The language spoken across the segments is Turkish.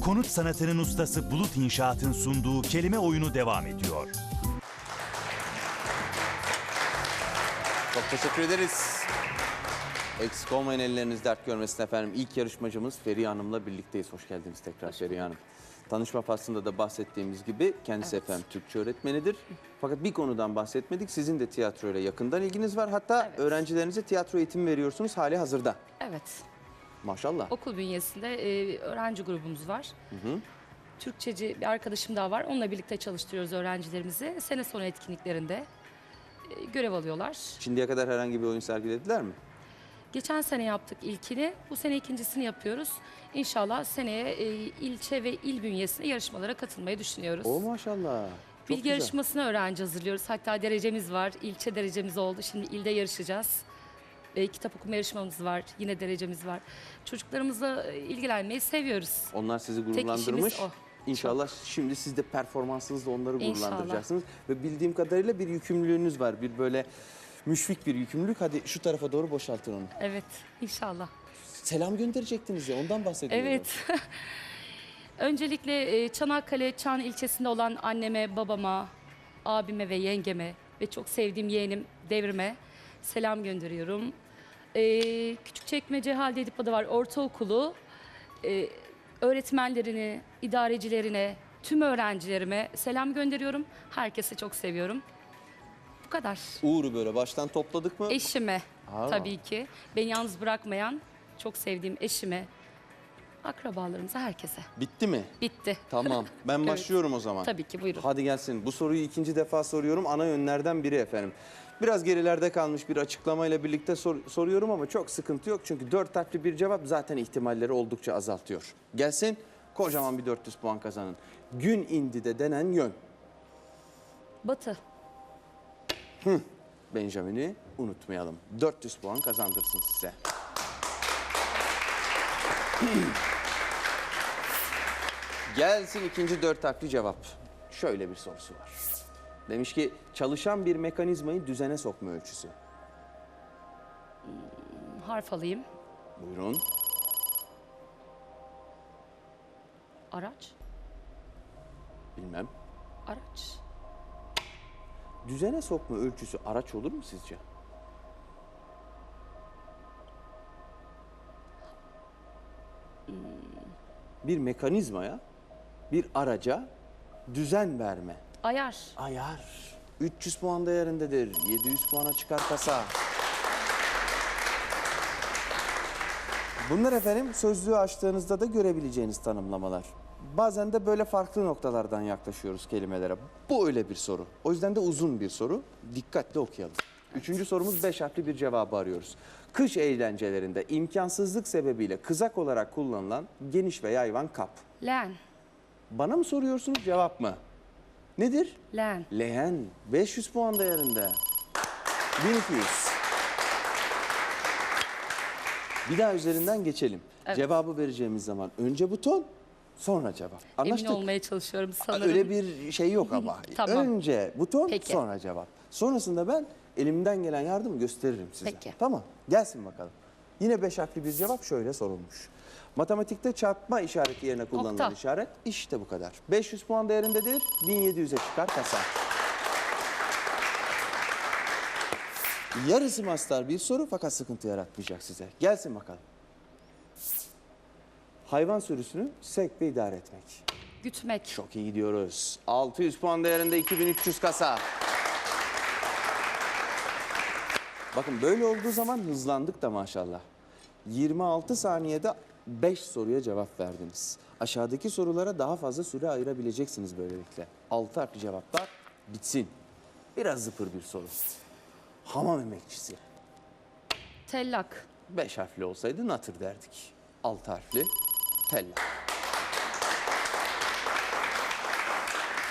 konut sanatının ustası Bulut İnşaat'ın sunduğu kelime oyunu devam ediyor. Çok teşekkür ederiz. Eksik olmayın elleriniz dert görmesin efendim. İlk yarışmacımız Feriha Hanım'la birlikteyiz. Hoş geldiniz tekrar Feriha Hanım. Tanışma faslında da bahsettiğimiz gibi kendisi efendim Türkçe öğretmenidir. Fakat bir konudan bahsetmedik. Sizin de tiyatroyla yakından ilginiz var. Hatta Evet. öğrencilerinize tiyatro eğitimi veriyorsunuz hali hazırda. Evet. Maşallah. Okul bünyesinde e, öğrenci grubumuz var. Türkçeci bir arkadaşım daha var. Onunla birlikte çalıştırıyoruz öğrencilerimizi. Sene sonu etkinliklerinde e, görev alıyorlar. Şimdiye kadar herhangi bir oyun sergilediler mi? Geçen sene yaptık ilkini. Bu sene ikincisini yapıyoruz. İnşallah seneye e, ilçe ve il bünyesinde yarışmalara katılmayı düşünüyoruz. O maşallah. Çok Bilgi güzel. yarışmasına öğrenci hazırlıyoruz. Hatta derecemiz var. İlçe derecemiz oldu. Şimdi ilde yarışacağız. E, kitap okuma yarışmamız var. Yine derecemiz var. Çocuklarımızla e, ilgilenmeyi seviyoruz. Onlar sizi gururlandırmış. o. İnşallah şimdi siz de performansınızla onları İnşallah. gururlandıracaksınız. Ve bildiğim kadarıyla bir yükümlülüğünüz var. Bir böyle müşfik bir yükümlülük. Hadi şu tarafa doğru boşaltın onu. Evet, inşallah. Selam gönderecektiniz ya ondan bahsediyorum. Evet. Öncelikle e, Çanakkale Çan ilçesinde olan anneme, babama, abime ve yengeme ve çok sevdiğim yeğenim Devrim'e selam gönderiyorum. E, Küçükçekmece Halide Edip Adı var Ortaokulu. E, öğretmenlerini, idarecilerine, tüm öğrencilerime selam gönderiyorum. Herkese çok seviyorum. Bu kadar. Uğur'u böyle baştan topladık mı? Eşime Aa. tabii ki. Beni yalnız bırakmayan, çok sevdiğim eşime, akrabalarımıza, herkese. Bitti mi? Bitti. Tamam. Ben Evet. başlıyorum o zaman. Tabii ki buyurun. Hadi gelsin. Bu soruyu ikinci defa soruyorum. Ana yönlerden biri efendim. Biraz gerilerde kalmış bir açıklamayla birlikte sor- soruyorum ama çok sıkıntı yok. Çünkü dört harfli bir cevap zaten ihtimalleri oldukça azaltıyor. Gelsin kocaman bir 400 puan kazanın. Gün indi de denen yön. Batı. Benjamin'i unutmayalım. 400 puan kazandırsın size. Gelsin ikinci dört harfli cevap. Şöyle bir sorusu var. Demiş ki çalışan bir mekanizmayı düzene sokma ölçüsü. Harf alayım. Buyurun. Araç. Bilmem. Araç. Düzene sokma ölçüsü araç olur mu sizce? Bir mekanizmaya, bir araca düzen verme. Ayar. Ayar. 300 puan değerindedir. 700 puana çıkar kasa. Bunlar efendim sözlüğü açtığınızda da görebileceğiniz tanımlamalar. Bazen de böyle farklı noktalardan yaklaşıyoruz kelimelere. Bu öyle bir soru. O yüzden de uzun bir soru. Dikkatli okuyalım. Üçüncü sorumuz beş harfli bir cevabı arıyoruz. Kış eğlencelerinde imkansızlık sebebiyle kızak olarak kullanılan geniş ve yayvan kap. Len. Bana mı soruyorsunuz cevap mı? Nedir? Len. Leğen 500 puan değerinde. 1200. Bir daha üzerinden geçelim. Evet. Cevabı vereceğimiz zaman önce buton, sonra cevap. Anlaştık. Emin olmaya çalışıyorum sanırım. Öyle bir şey yok ama. Tamam. Önce buton, Peki. sonra cevap. Sonrasında ben elimden gelen yardımı gösteririm size. Peki. Tamam. Gelsin bakalım. Yine beş harfli bir cevap şöyle sorulmuş. Matematikte çarpma işareti yerine kullanılan Nokta. işaret işte bu kadar. 500 puan değerindedir. 1700'e çıkar kasa. Yarısı mastar bir soru fakat sıkıntı yaratmayacak size. Gelsin bakalım. Hayvan sürüsünü sevk ve idare etmek. Gütmek. Çok iyi gidiyoruz. 600 puan değerinde 2300 kasa. Bakın böyle olduğu zaman hızlandık da maşallah. 26 saniyede 5 soruya cevap verdiniz. Aşağıdaki sorulara daha fazla süre ayırabileceksiniz böylelikle. 6 harfli cevaplar bitsin. Biraz zıpır bir soru. Hamam emekçisi. Tellak. 5 harfli olsaydı natır derdik. 6 harfli tellak.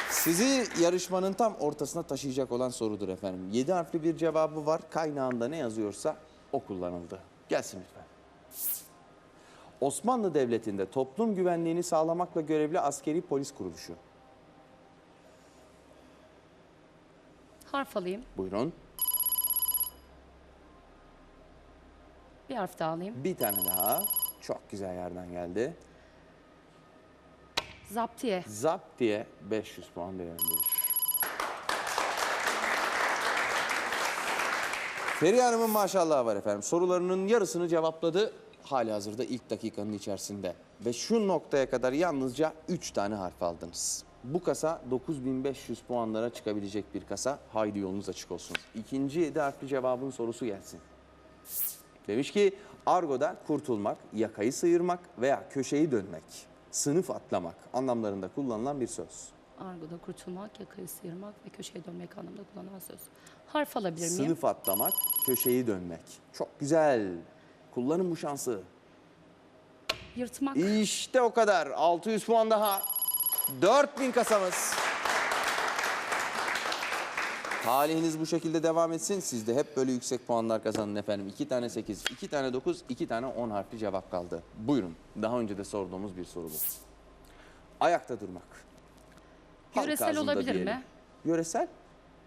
Sizi yarışmanın tam ortasına taşıyacak olan sorudur efendim. 7 harfli bir cevabı var. Kaynağında ne yazıyorsa o kullanıldı. Gelsin lütfen. Osmanlı Devleti'nde toplum güvenliğini sağlamakla görevli askeri polis kuruluşu. Harf alayım. Buyurun. Bir harf daha alayım. Bir tane daha. Çok güzel yerden geldi. Zaptiye. Zap diye 500 puan değerindedir. Feriha Hanım'ın maşallahı var efendim. Sorularının yarısını cevapladı. Hali hazırda ilk dakikanın içerisinde. Ve şu noktaya kadar yalnızca 3 tane harf aldınız. Bu kasa 9500 puanlara çıkabilecek bir kasa. Haydi yolunuz açık olsun. İkinci 7 harfli cevabın sorusu gelsin. Demiş ki argoda kurtulmak, yakayı sıyırmak veya köşeyi dönmek, sınıf atlamak anlamlarında kullanılan bir söz. Argoda kurtulmak, yakayı sıyırmak ve köşeye dönmek anlamında kullanılan söz. Harf alabilir miyim? Sınıf atlamak, köşeyi dönmek. Çok güzel. Kullanın bu şansı. Yırtmak. İşte o kadar. 600 puan daha. 4000 kasamız. Talihiniz bu şekilde devam etsin. Siz de hep böyle yüksek puanlar kazanın efendim. 2 tane 8, 2 tane 9, 2 tane 10 harfli cevap kaldı. Buyurun. Daha önce de sorduğumuz bir soru bu. Ayakta durmak. Halk Yöresel ağzında olabilir diyelim. mi? Yöresel?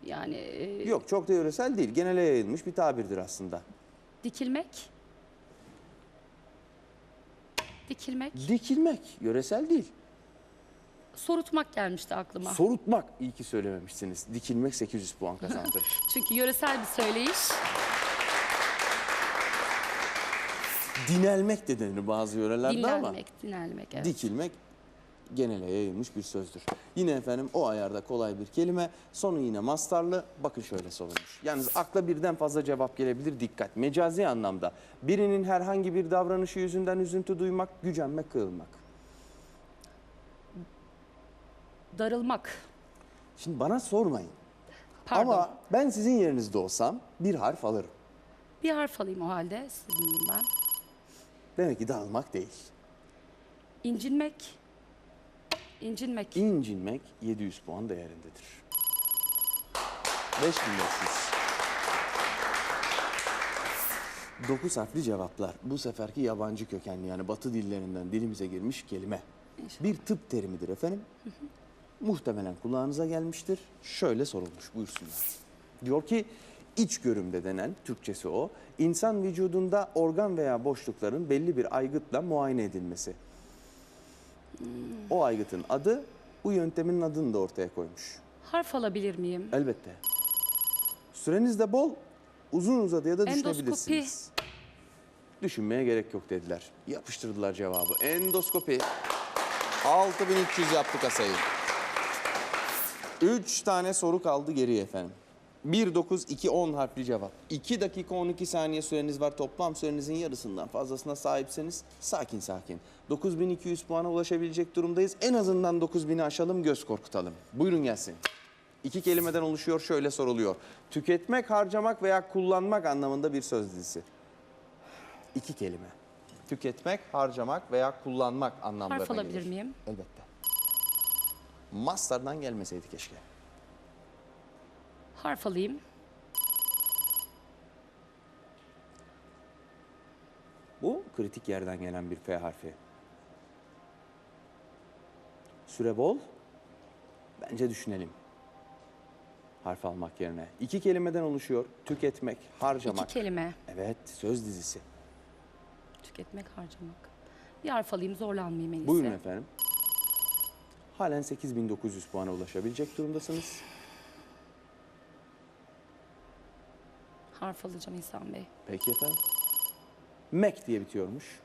Yani e, Yok çok da yöresel değil. Genele yayılmış bir tabirdir aslında. dikilmek. Dikilmek. Dikilmek yöresel değil. Sorutmak gelmişti aklıma. Sorutmak iyi ki söylememişsiniz. Dikilmek 800 puan kazandı. Çünkü yöresel bir söyleyiş. Dinelmek de denir bazı yörelerde ama Dinlenmek, dinlenmek. Evet. dikilmek genele yayılmış bir sözdür. Yine efendim o ayarda kolay bir kelime. Sonu yine mastarlı. Bakın şöyle sorulmuş. Yalnız akla birden fazla cevap gelebilir. Dikkat. Mecazi anlamda. Birinin herhangi bir davranışı yüzünden üzüntü duymak, gücenmek, kırılmak. Darılmak. Şimdi bana sormayın. Pardon. Ama ben sizin yerinizde olsam bir harf alırım. Bir harf alayım o halde. Sizi dinleyeyim ben. Demek ki dağılmak değil. İncinmek. İncinmek. İncinmek 700 puan değerindedir. 5500. 9 harfli cevaplar. Bu seferki yabancı kökenli yani batı dillerinden dilimize girmiş kelime. Bir tıp terimidir efendim. Muhtemelen kulağınıza gelmiştir. Şöyle sorulmuş buyursunlar. Diyor ki iç görümde denen Türkçesi o. insan vücudunda organ veya boşlukların belli bir aygıtla muayene edilmesi. O aygıtın adı bu yöntemin adını da ortaya koymuş. Harf alabilir miyim? Elbette. Süreniz de bol, uzun uzadıya da Endoskopi. düşünebilirsiniz. Düşünmeye gerek yok dediler. Yapıştırdılar cevabı. Endoskopi. 6300 yaptı kasayı. 3 tane soru kaldı geriye efendim. 1, 9, 2, 10 harfli cevap. 2 dakika 12 saniye süreniz var. Toplam sürenizin yarısından fazlasına sahipseniz sakin sakin. 9200 puana ulaşabilecek durumdayız. En azından 9000'i aşalım, göz korkutalım. Buyurun gelsin. İki kelimeden oluşuyor, şöyle soruluyor. Tüketmek, harcamak veya kullanmak anlamında bir söz dizisi. İki kelime. Tüketmek, harcamak veya kullanmak anlamlarına Harf alabilir gelir. miyim? Elbette. Mastardan gelmeseydi keşke. Harf alayım. Bu kritik yerden gelen bir F harfi. Süre bol. Bence düşünelim. Harf almak yerine. İki kelimeden oluşuyor. Tüketmek, harcamak. İki kelime. Evet, söz dizisi. Tüketmek, harcamak. Bir harf alayım zorlanmayayım en iyisi. Buyurun efendim. Halen 8900 puana ulaşabilecek durumdasınız. Harf alacağım İhsan Bey. Peki efendim. Mek diye bitiyormuş.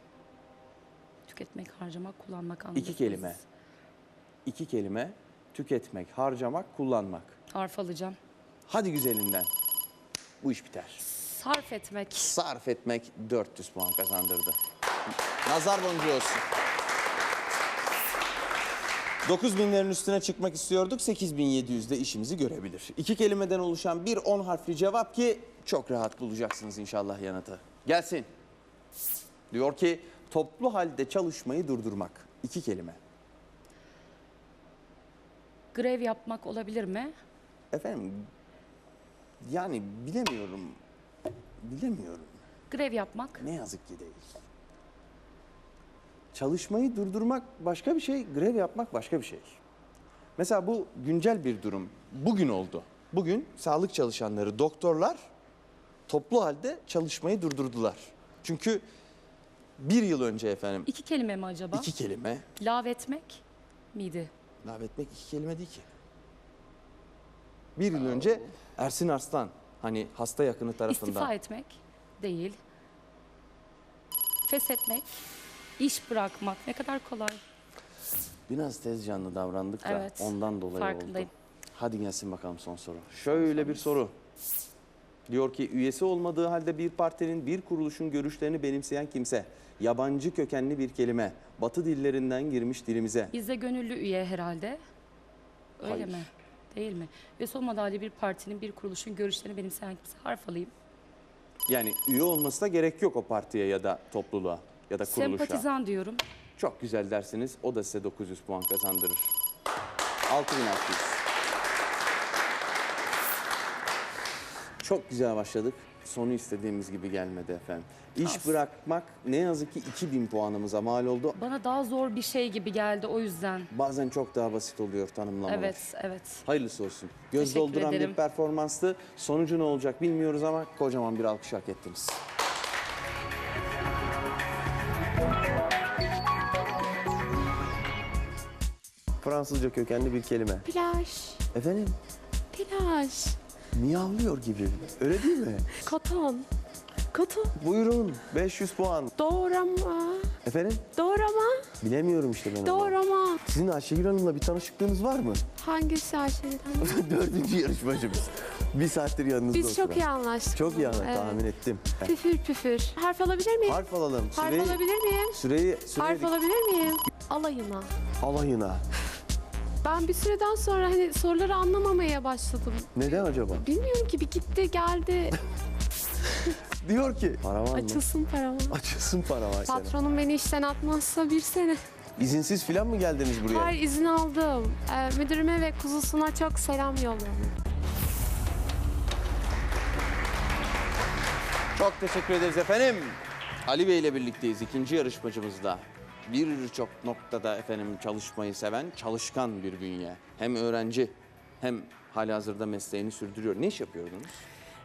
Tüketmek, harcamak, kullanmak anlamında. İki kelime. İki kelime. Tüketmek, harcamak, kullanmak. Harf alacağım. Hadi güzelinden. Bu iş biter. Sarf etmek. Sarf etmek 400 puan kazandırdı. Nazar boncuğu olsun. 9000'lerin üstüne çıkmak istiyorduk. 8700'de işimizi görebilir. İki kelimeden oluşan bir 10 harfli cevap ki çok rahat bulacaksınız inşallah yanıtı. Gelsin. Diyor ki toplu halde çalışmayı durdurmak. İki kelime. Grev yapmak olabilir mi? Efendim yani bilemiyorum. Bilemiyorum. Grev yapmak. Ne yazık ki değil. Çalışmayı durdurmak başka bir şey, grev yapmak başka bir şey. Mesela bu güncel bir durum. Bugün oldu. Bugün sağlık çalışanları, doktorlar toplu halde çalışmayı durdurdular. Çünkü bir yıl önce efendim İki kelime mi acaba? iki kelime Lav etmek miydi? Lağvetmek iki kelime değil ki. Bir yıl önce Ersin Arslan hani hasta yakını tarafından. İstifa etmek değil. Feshetmek, iş bırakmak ne kadar kolay. Biraz tez canlı davrandık da Evet, ondan dolayı farkındayım. oldu. Hadi gelsin bakalım son soru. Şöyle bir soru. Diyor ki üyesi olmadığı halde bir partinin, bir kuruluşun görüşlerini benimseyen kimse, yabancı kökenli bir kelime, batı dillerinden girmiş dilimize. Bizde gönüllü üye herhalde. Öyle Hayır. mi? Değil mi? Üyesi olmadığı halde bir partinin, bir kuruluşun görüşlerini benimseyen kimse harf alayım. Yani üye olmasına gerek yok o partiye ya da topluluğa ya da kuruluşa. Sempatizan diyorum. Çok güzel dersiniz. O da size 900 puan kazandırır. 6600. Çok güzel başladık. Sonu istediğimiz gibi gelmedi efendim. İş As. bırakmak ne yazık ki 2000 puanımıza mal oldu. Bana daha zor bir şey gibi geldi o yüzden. Bazen çok daha basit oluyor tanımlamalar. Evet, evet. Hayırlısı olsun. Göz Teşekkür dolduran ederim. bir performanstı. Sonucu ne olacak bilmiyoruz ama kocaman bir alkış hak ettiniz. Fransızca kökenli bir kelime. Plaj, Efendim? plaj, Miyavlıyor gibi. Öyle değil mi? koton, koton, Buyurun 500 puan. doğrama, Efendim? doğrama, Bilemiyorum işte ben onu. doğrama. Sizin Ayşegül Hanım'la bir tanışıklığınız var mı? Hangisi Ayşe'den? Dördüncü yarışmacımız. Bir saattir yanınızda Biz çok iyi anlaştık. Çok iyi anladım, Evet. tahmin ettim. Püfür püfür. Harf alabilir miyim? Harf alalım. Harf Süreyi, alabilir miyim? süreyi, süreyi Harf alabilir miyim? Alayına. alayına. Ben bir süreden sonra hani soruları anlamamaya başladım. Neden acaba? Bilmiyorum ki bir gitti geldi. Diyor ki para var mı? Açılsın paramı. Açılsın para var senin. Patronum beni işten atmazsa bir sene. İzinsiz falan mı geldiniz buraya? Hayır izin aldım. Ee, müdürüme ve kuzusuna çok selam yolluyorum. Çok teşekkür ederiz efendim. Ali Bey ile birlikteyiz ikinci yarışmacımızda. Birçok noktada efendim çalışmayı seven, çalışkan bir bünye. Hem öğrenci hem halihazırda mesleğini sürdürüyor. Ne iş yapıyordunuz?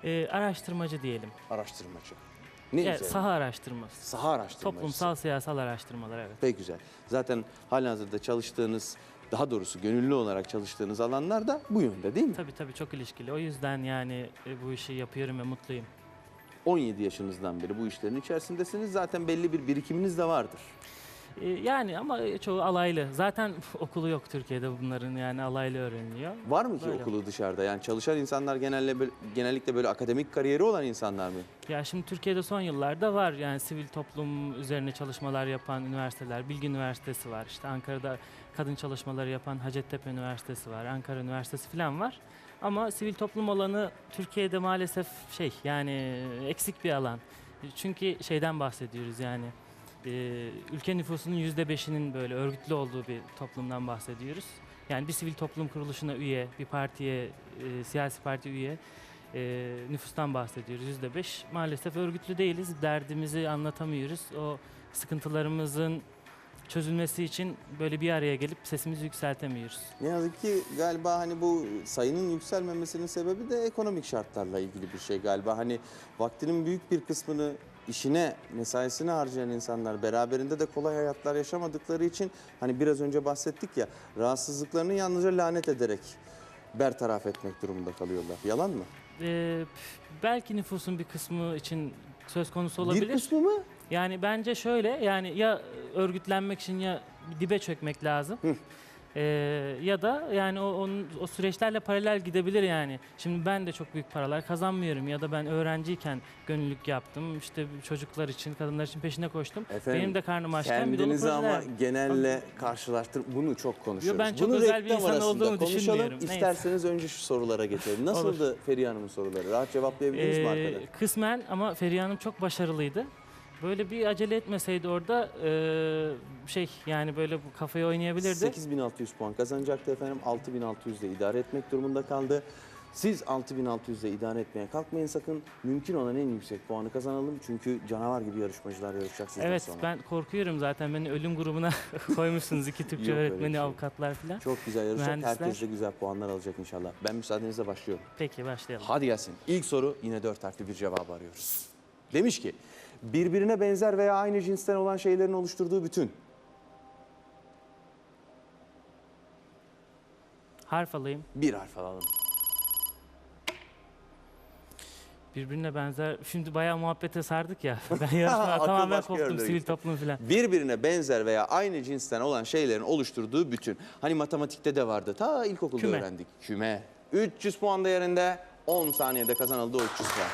Ee, araştırmacı diyelim. Araştırmacı. Ne Evet, üzerine? saha araştırması. Saha araştırmacısı. Toplumsal siyasal araştırmalar evet. Pek güzel. Zaten halihazırda çalıştığınız, daha doğrusu gönüllü olarak çalıştığınız alanlar da bu yönde değil mi? Tabii tabii çok ilişkili. O yüzden yani e, bu işi yapıyorum ve mutluyum. 17 yaşınızdan beri bu işlerin içerisindesiniz. Zaten belli bir birikiminiz de vardır. Ee, yani ama çoğu alaylı. Zaten okulu yok Türkiye'de bunların yani alaylı öğreniliyor. Var mı ki Böyle. okulu dışarıda? Yani çalışan insanlar genelde böyle- genellikle böyle akademik kariyeri olan insanlar mı? Ya şimdi Türkiye'de son yıllarda var yani sivil toplum üzerine çalışmalar yapan üniversiteler. Bilgi Üniversitesi var. İşte Ankara'da kadın çalışmaları yapan Hacettepe Üniversitesi var. Ankara Üniversitesi falan var. Ama sivil toplum alanı Türkiye'de maalesef şey yani eksik bir alan. Çünkü şeyden bahsediyoruz yani e, ülke nüfusunun yüzde beşinin böyle örgütlü olduğu bir toplumdan bahsediyoruz. Yani bir sivil toplum kuruluşuna üye, bir partiye, e, siyasi parti üye e, nüfustan bahsediyoruz yüzde beş. Maalesef örgütlü değiliz, derdimizi anlatamıyoruz. O sıkıntılarımızın çözülmesi için böyle bir araya gelip sesimizi yükseltemiyoruz. Ne yazık ki galiba hani bu sayının yükselmemesinin sebebi de ekonomik şartlarla ilgili bir şey galiba. Hani vaktinin büyük bir kısmını işine, mesaisine harcayan insanlar beraberinde de kolay hayatlar yaşamadıkları için hani biraz önce bahsettik ya rahatsızlıklarını yalnızca lanet ederek bertaraf etmek durumunda kalıyorlar. Yalan mı? E, belki nüfusun bir kısmı için söz konusu olabilir. Bir kısmı mı? Yani bence şöyle yani ya örgütlenmek için ya dibe çökmek lazım. Hı. Ee, ya da yani o, onun, o süreçlerle paralel gidebilir yani. Şimdi ben de çok büyük paralar kazanmıyorum ya da ben öğrenciyken gönüllülük yaptım. İşte çocuklar için, kadınlar için peşine koştum. Efendim, Benim de karnım açken bir dolu Kendinizi ama projeler. genelle karşılaştır. Bunu çok konuşuyoruz. Yo, ben çok Bunu özel bir reklam insan arasında olduğumu konuşalım. düşünmüyorum. Neyse. İsterseniz önce şu sorulara geçelim. Nasıldı Feriha Hanım'ın soruları? Rahat cevaplayabildiniz mi Ee, arkadaşlar? kısmen ama Feriha Hanım çok başarılıydı. Böyle bir acele etmeseydi orada ee, şey yani böyle bu kafayı oynayabilirdi. 8600 puan kazanacaktı efendim. 6600 ile idare etmek durumunda kaldı. Siz 6600 ile idare etmeye kalkmayın sakın. Mümkün olan en yüksek puanı kazanalım. Çünkü canavar gibi yarışmacılar yarışacak sizden Evet sonra. ben korkuyorum zaten beni ölüm grubuna koymuşsunuz iki Türkçe Yok öğretmeni şey. avukatlar falan. Çok güzel yarışacak. Herkes de güzel puanlar alacak inşallah. Ben müsaadenizle başlıyorum. Peki başlayalım. Hadi gelsin. İlk soru yine dört harfli bir cevap arıyoruz. Demiş ki birbirine benzer veya aynı cinsten olan şeylerin oluşturduğu bütün. Harf alayım. Bir harf alalım. Birbirine benzer. Şimdi bayağı muhabbete sardık ya. Ben yarışmadan Akıl tamamen başka koptum. yerlere Sivil gitti. toplum falan. Birbirine benzer veya aynı cinsten olan şeylerin oluşturduğu bütün. Hani matematikte de vardı. Ta ilkokulda Küme. öğrendik. Küme. 300 puan değerinde 10 saniyede kazanıldı o 300 puan.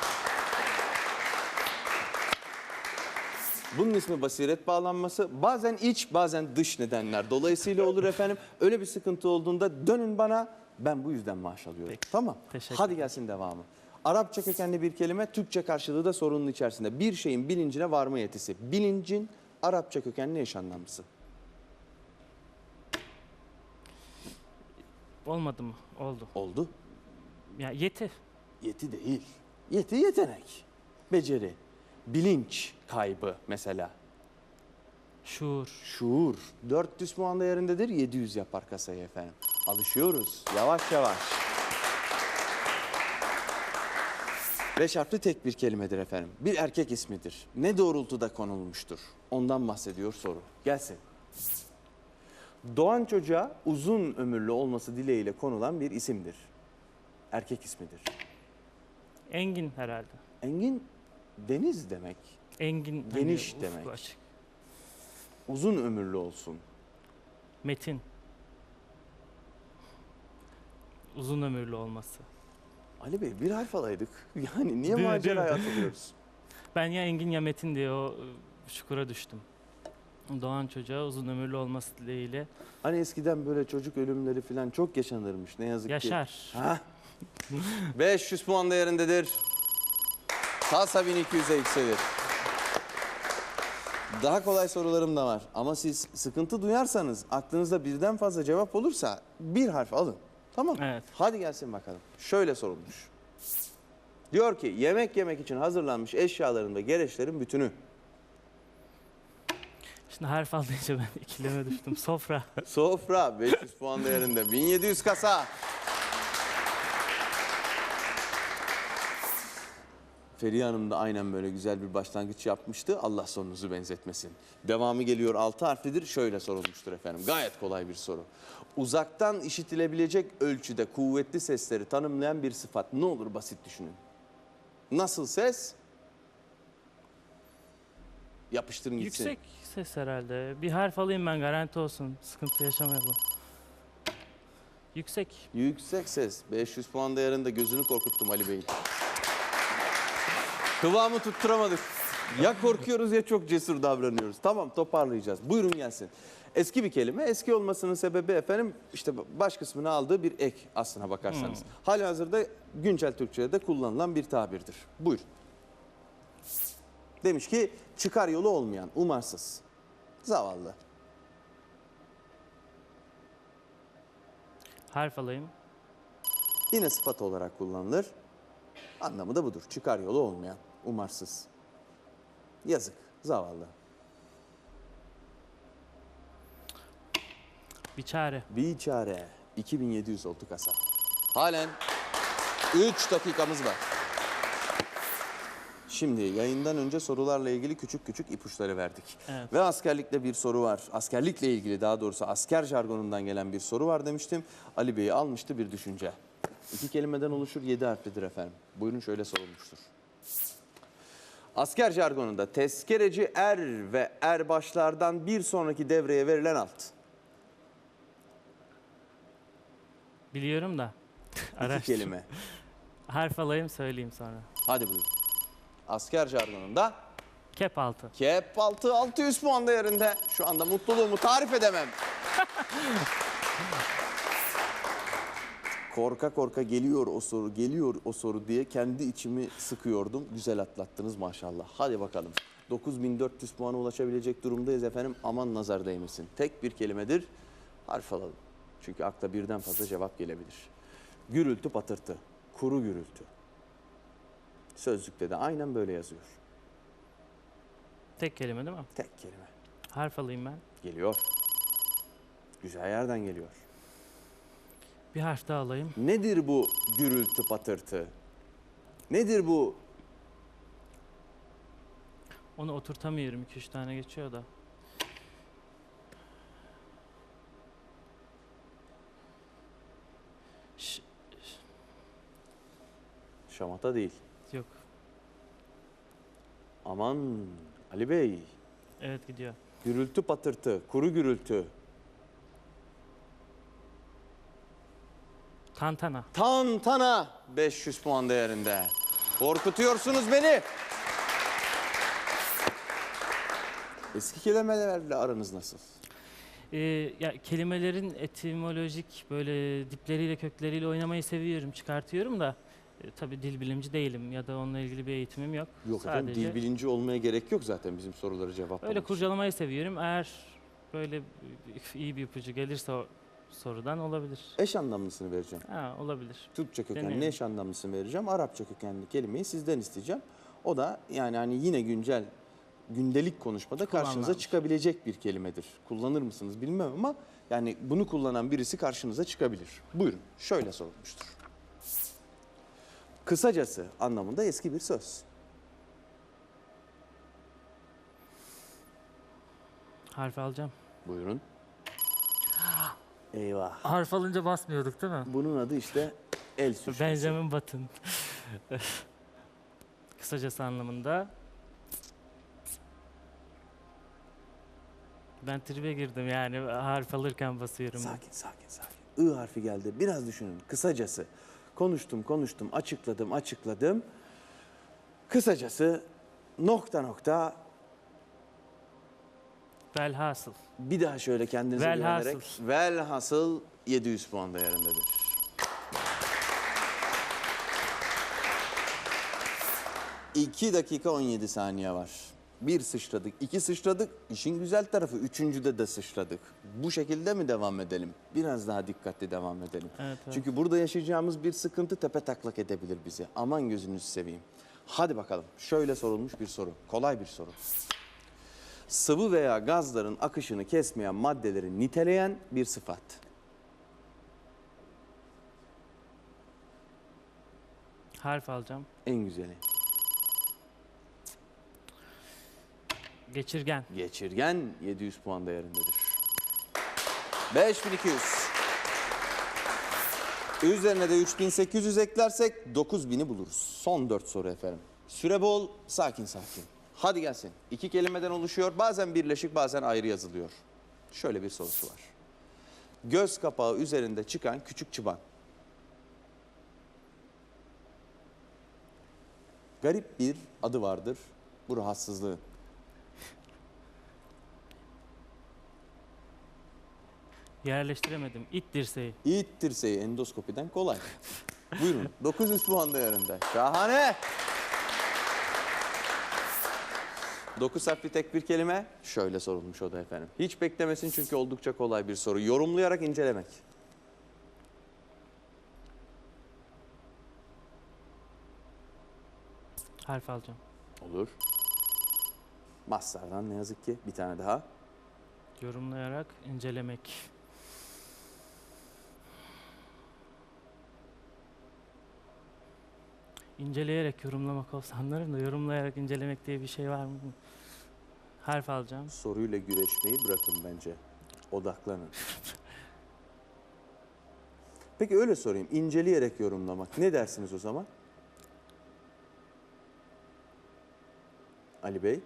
Bunun ismi basiret bağlanması. Bazen iç bazen dış nedenler dolayısıyla olur efendim. Öyle bir sıkıntı olduğunda dönün bana ben bu yüzden maaş alıyorum. Peki. Tamam. Teşekkür Hadi gelsin devamı. Arapça kökenli bir kelime, Türkçe karşılığı da sorunun içerisinde. Bir şeyin bilincine varma yetisi. Bilincin Arapça kökenli eş anlamlısı. Olmadı mı? Oldu. Oldu. Ya yeti. Yeti değil. Yeti yetenek. Beceri. Bilinç kaybı mesela. Şuur. Şuur. 400 puan değerindedir. 700 yapar kasayı efendim. Alışıyoruz. Yavaş yavaş. Beş harfli tek bir kelimedir efendim. Bir erkek ismidir. Ne doğrultuda konulmuştur? Ondan bahsediyor soru. Gelsin. Doğan çocuğa uzun ömürlü olması dileğiyle konulan bir isimdir. Erkek ismidir. Engin herhalde. Engin deniz demek. Engin. hani Geniş ufku demek. açık. Uzun ömürlü olsun. Metin. Uzun ömürlü olması. Ali Bey bir harf alaydık. Yani niye maceraya atılıyoruz? Ben ya Engin ya Metin diye o e, çukura düştüm. Doğan çocuğa uzun ömürlü olması dileğiyle Hani eskiden böyle çocuk ölümleri falan çok yaşanırmış ne yazık ki. yaşar. Ha? 500 puan değerindedir. Kasa 1200'e yükselir. Daha kolay sorularım da var. Ama siz sıkıntı duyarsanız, aklınızda birden fazla cevap olursa bir harf alın. Tamam? Evet. Hadi gelsin bakalım. Şöyle sorulmuş. Diyor ki yemek yemek için hazırlanmış eşyaların ve gereçlerin bütünü. Şimdi harf alınca ben ikileme düştüm. Sofra. Sofra 500 puan değerinde. 1700 kasa. Feriha Hanım da aynen böyle güzel bir başlangıç yapmıştı. Allah sonunuzu benzetmesin. Devamı geliyor 6 harflidir. Şöyle sorulmuştur efendim. Gayet kolay bir soru. Uzaktan işitilebilecek ölçüde kuvvetli sesleri tanımlayan bir sıfat. Ne olur basit düşünün. Nasıl ses? Yapıştırın gitsin. Yüksek ses herhalde. Bir harf alayım ben garanti olsun. Sıkıntı yaşamayalım. Yüksek. Yüksek ses. 500 puan değerinde gözünü korkuttum Ali Bey'in. Kıvamı tutturamadık. Ya korkuyoruz ya çok cesur davranıyoruz. Tamam toparlayacağız. Buyurun gelsin. Eski bir kelime. Eski olmasının sebebi efendim işte baş kısmını aldığı bir ek aslına bakarsanız. Halihazırda güncel Türkçe'de de kullanılan bir tabirdir. Buyurun. Demiş ki çıkar yolu olmayan, umarsız. Zavallı. Harf alayım. Yine sıfat olarak kullanılır. Anlamı da budur. Çıkar yolu olmayan, umarsız. Yazık, zavallı. Bir çare. Bir çare. 2700 oldu kasa. Halen 3 dakikamız var. Şimdi yayından önce sorularla ilgili küçük küçük ipuçları verdik. Evet. Ve askerlikle bir soru var. Askerlikle ilgili daha doğrusu asker jargonundan gelen bir soru var demiştim. Ali Bey'i almıştı bir düşünce. İki kelimeden oluşur yedi harflidir efendim. Buyurun şöyle sorulmuştur. Asker jargonunda tezkereci er ve erbaşlardan bir sonraki devreye verilen alt. Biliyorum da. İki Araştır. kelime. Harf alayım söyleyeyim sonra. Hadi buyurun. Asker jargonunda Kep altı. kep altı 600 puan değerinde. Şu anda mutluluğumu tarif edemem. korka korka geliyor o soru, geliyor o soru diye kendi içimi sıkıyordum. Güzel atlattınız maşallah. Hadi bakalım. 9400 puana ulaşabilecek durumdayız efendim. Aman nazar değmesin. Tek bir kelimedir. Harf alalım. Çünkü akla birden fazla cevap gelebilir. Gürültü patırtı. Kuru gürültü. Sözlükte de aynen böyle yazıyor. Tek kelime değil mi? Tek kelime. Harf alayım ben. Geliyor. Güzel yerden geliyor. Bir harf daha alayım. Nedir bu gürültü patırtı? Nedir bu? Onu oturtamıyorum. 2-3 tane geçiyor da. Ş- Şamata değil. yok. Aman Ali Bey, Evet gidiyor. gürültü patırtı, kuru gürültü. Tantana. Tantana 500 puan değerinde. Korkutuyorsunuz beni. Eski kelimelerle aranız nasıl? Ee, ya kelimelerin etimolojik böyle dipleriyle kökleriyle oynamayı seviyorum, çıkartıyorum da e, tabii dil bilimci değilim ya da onunla ilgili bir eğitimim yok. Yok efendim Sadece dil bilinci olmaya gerek yok zaten bizim soruları cevaplamak öyle için. kurcalamayı seviyorum. Eğer böyle iyi bir ipucu gelirse o sorudan olabilir. Eş anlamlısını vereceğim. Ha olabilir. Türkçe kökenli Deneyelim. eş anlamlısını vereceğim. Arapça kökenli kelimeyi sizden isteyeceğim. O da yani hani yine güncel gündelik konuşmada karşınıza Kullanılan. çıkabilecek bir kelimedir. Kullanır mısınız bilmem ama yani bunu kullanan birisi karşınıza çıkabilir. Buyurun şöyle sorulmuştur. Kısacası anlamında eski bir söz. Harf alacağım. Buyurun. Eyvah. Harf alınca basmıyorduk değil mi? Bunun adı işte el sürçmesi. Benjamin Button. Kısacası anlamında. Ben tribe girdim yani harf alırken basıyorum. Sakin sakin sakin. I harfi geldi. Biraz düşünün. Kısacası. Konuştum konuştum açıkladım açıkladım. Kısacası nokta nokta Velhasıl. Bir daha şöyle kendinize Velhasıl. güvenerek. Velhasıl 700 puan değerindedir. İki dakika 17 saniye var. Bir sıçradık, iki sıçradık. İşin güzel tarafı üçüncüde de sıçradık. Bu şekilde mi devam edelim? Biraz daha dikkatli devam edelim. Evet, evet. Çünkü burada yaşayacağımız bir sıkıntı tepe taklak edebilir bizi. Aman gözünüzü seveyim. Hadi bakalım. Şöyle sorulmuş bir soru. Kolay bir soru. Sıvı veya gazların akışını kesmeyen maddeleri niteleyen bir sıfat. Harf alacağım. En güzeli. Geçirgen. Geçirgen 700 puan değerindedir. 5200. Üzerine de 3800 eklersek 9000'i buluruz. Son 4 soru efendim. Süre bol, sakin sakin. Hadi gelsin. İki kelimeden oluşuyor. Bazen birleşik, bazen ayrı yazılıyor. Şöyle bir sorusu var. Göz kapağı üzerinde çıkan küçük çıban. Garip bir adı vardır bu rahatsızlığın. Yerleştiremedim. İt dirseği. İt dirseği endoskopiden kolay. Buyurun 900 puan değerinde. Şahane. 9 harfli tek bir kelime şöyle sorulmuş o da efendim. Hiç beklemesin çünkü oldukça kolay bir soru. Yorumlayarak incelemek. Harf alacağım. Olur. Mazhar'dan ne yazık ki bir tane daha. Yorumlayarak incelemek. İnceleyerek yorumlamak olsa anlarım da yorumlayarak incelemek diye bir şey var mı? Harf alacağım. Soruyla güreşmeyi bırakın bence. Odaklanın. Peki öyle sorayım. İnceleyerek yorumlamak. Ne dersiniz o zaman? Ali Bey.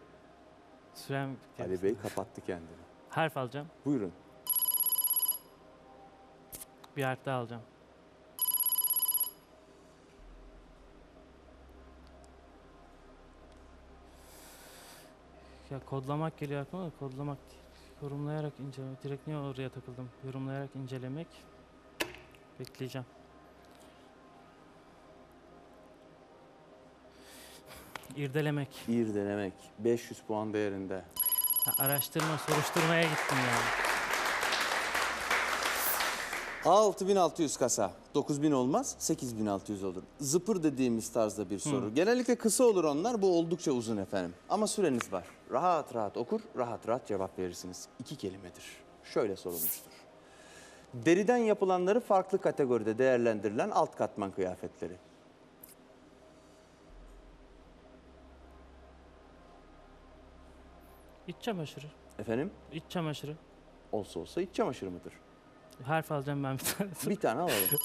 Sürem Ali Bey kapattı kendini. Harf alacağım. Buyurun. Bir harf daha alacağım. Ya kodlamak geliyor aklıma da kodlamak değil. Yorumlayarak incelemek. Direkt niye oraya takıldım? Yorumlayarak incelemek. Bekleyeceğim. İrdelemek. İrdelemek. 500 puan değerinde. Ha, araştırma, soruşturmaya gittim yani. 6600 kasa. 9000 olmaz, 8600 olur. Zıpır dediğimiz tarzda bir soru. Genellikle kısa olur onlar, bu oldukça uzun efendim. Ama süreniz var. Rahat rahat okur, rahat rahat cevap verirsiniz. İki kelimedir. Şöyle sorulmuştur. Deriden yapılanları farklı kategoride değerlendirilen alt katman kıyafetleri. İç çamaşırı. Efendim? İç çamaşırı. Olsa olsa iç çamaşırı mıdır? Harf alacağım ben bir tane. Bir tane alalım.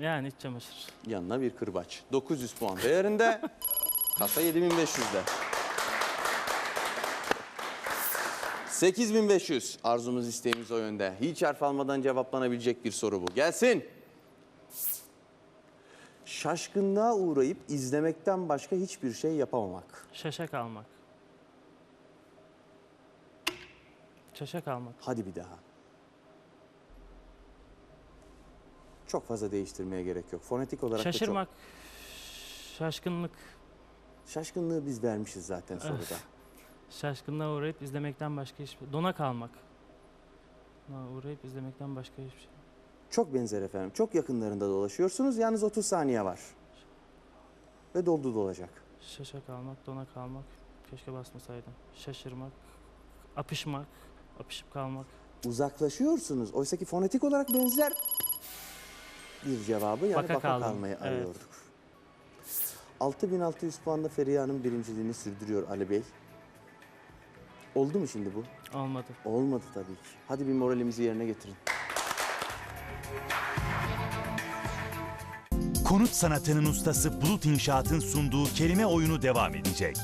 Yani iç çamaşır. Yanına bir kırbaç. 900 puan değerinde. Kasa 7500'de. 8500 arzumuz isteğimiz o yönde. Hiç harf almadan cevaplanabilecek bir soru bu. Gelsin. Şaşkınlığa uğrayıp izlemekten başka hiçbir şey yapamamak. Şaşa kalmak. Şaşa kalmak. Hadi bir daha. Çok fazla değiştirmeye gerek yok. Fonetik olarak da Şaşırmak. Şaşkınlık. çok. Şaşkınlığı biz vermişiz zaten soruda. Şaşkınlığa uğrayıp izlemekten başka hiçbir... Dona kalmak. Dona uğrayıp izlemekten başka hiçbir şey. Çok benzer efendim. Çok yakınlarında dolaşıyorsunuz. Yalnız 30 saniye var. Ve doldu dolacak. Şaşa kalmak, dona kalmak. Keşke basmasaydım. Şaşırmak. Apışmak. Apışıp kalmak. Uzaklaşıyorsunuz. Oysa ki fonetik olarak benzer bir cevabı yani Baka baka, kaldım. kalmayı Evet. arıyorduk. 6600 puanla Feriha Hanım birinciliğini sürdürüyor Ali Bey. Oldu mu şimdi bu? Olmadı. Olmadı tabii ki. Hadi bir moralimizi yerine getirin. Konut sanatının ustası Bulut İnşaat'ın sunduğu kelime oyunu devam edecek.